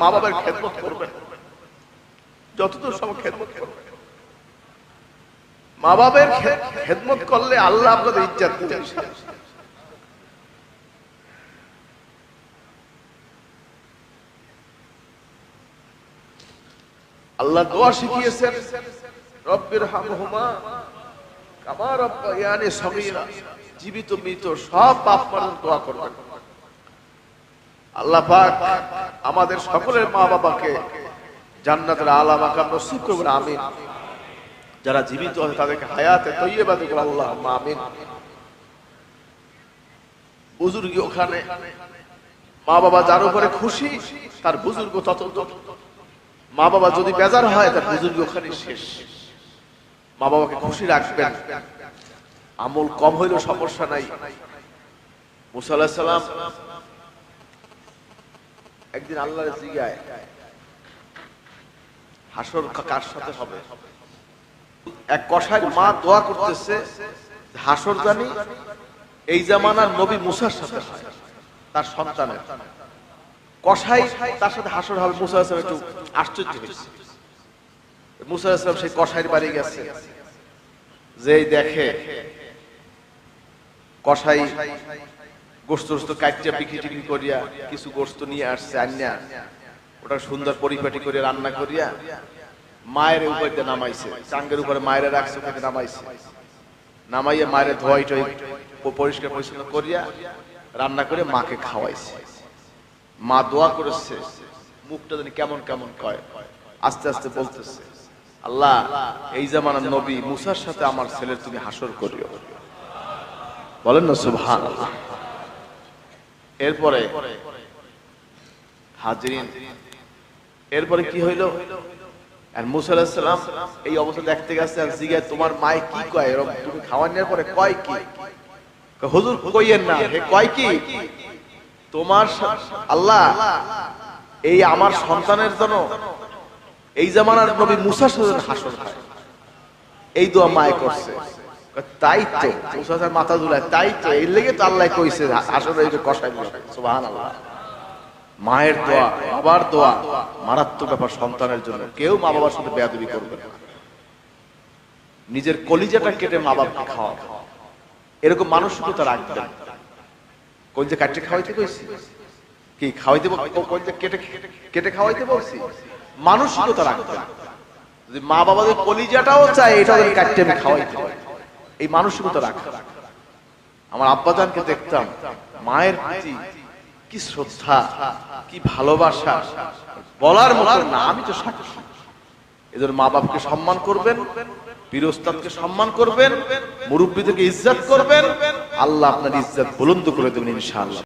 মা বাবার খেদমত করবেন। যতদূর সময় খেদমত করবেন। মা বাবার খেদমত করলে আল্লাহ আপনাদের ইজ্জাত দিবেন আল্লাহ দোয়া শিখিয়েছেন, রব্বির হামহুমা, কামা রব্বায়ানি সগীরা, জীবিত মৃত সব বাপ মার দোয়া করবেন। আল্লাহ পাক আমাদের সকলের মা বাবাকে জান্নাতের আলা মাকাম নসিব করবেন, আমিন। যারা জীবিত আছে তাদেরকে হায়াতে তৈয়বা দেখুন আল্লাহ আমিন। বুজুর্গ ওখানে মা বাবা যার উপরে খুশি, তার বুজুর্গ তত। মা বাবা যদি বেজার হয়, তার বুজুর্গ ওখানে শেষ। মা বাবাকে খুশি রাখবেন। আমল কম হইলেও সমস্যা নাই। মুসা আলাহিস সালাম একদিন আল্লাহর জিগায় হাসর কার সাথে হবে? এক কষায় মা দোয়া করতেছে হাসর জানি এই জামানার নবী মুসার সাথে হয়, তার সন্তানের। কষাই তার সাথে হাসর হবে, মুসা আসলাম একটু আশ্চর্য হয়েছে। মুসা আসলাম সেই কষাইয়ের বাড়ি গেছে, যেই দেখে কষাই গোস্ত কাটিয়া বিক্রি টিক্রি করিয়া কিছু গোস্ত নিয়ে আসছে আন্যা ওটা সুন্দর পরিপাটি করে রান্না করিয়া মায়ের উপর নামাইছে। চাঙ্গের উপরে মায়ের রাখছে, ওখানে নামাইছে। নামাইয়া মায়ের ধোয়াই টই পরিষ্কার পরিচ্ছন্ন করিয়া রান্না করে মাকে খাওয়াইছে। মা দোয়া করেছে, মুখটা জানি কেমন কেমন কয়? আস্তে আস্তে বলতেছে, আল্লাহ, এই জামানার নবী মুসার সাথে আমার ছেলের তুমি হাসর করিও। বলেন না সুবহান এরপরে হাজরিন, এরপরে কি হইল? আর মুসা এই অবস্থা দেখতে গেছে আর তোমার মায় কি কয়? এরকম, তুমি নেওয়ার পরে কয় কি? হুজুর, কইয়েন না, হে কয় কি? তোমার আল্লাহ, এই আমার সন্তানের জন্য এই জামানার নবী মুসার সাথে হাসর এই দোয়া মায় করছে। তাই তো মাথা দুলায় তাই তো এই লেগে তো আল্লাহ কইছে হাসর এই যে কষাই সুবহানাল্লাহ। মায়ের দোয়া, বাবার দোয়া, মারাত্মক ব্যাপার সন্তানের জন্য। কেউ মা বাবার সাথে বেয়াদবি করবে না। নিজের কলিজাটা কেটে মা বাবাকে খাওয়া এরকম মানসিকতা রাখবেন। কোন যে কাটে খাওয়াইতে কইছি? কি, খাওয়াইতে যে কেটে কেটে খাওয়াইতে বলছি? মানসিকতা রাখবেন। যদি মা বাবাদের কলিজাটাও চায় এটা ওদের কাটতে আমি খাওয়াইতে। এই মানসিকতা রাখা। আমার আব্বাজানকে দেখতাম, মায়ের প্রতি কি শ্রদ্ধা, কি ভালোবাসা, বলার মতো না, আমি তো সাক্ষী এদের মা বাপকে সম্মান করবেন, বীরস্তাদকে সম্মান করবেন, মুরব্বীদেরকে ইজ্জত করবেন, আল্লাহ আপনার ইজ্জত বুলন্দ করে দেবেন ইনশাআল্লাহ।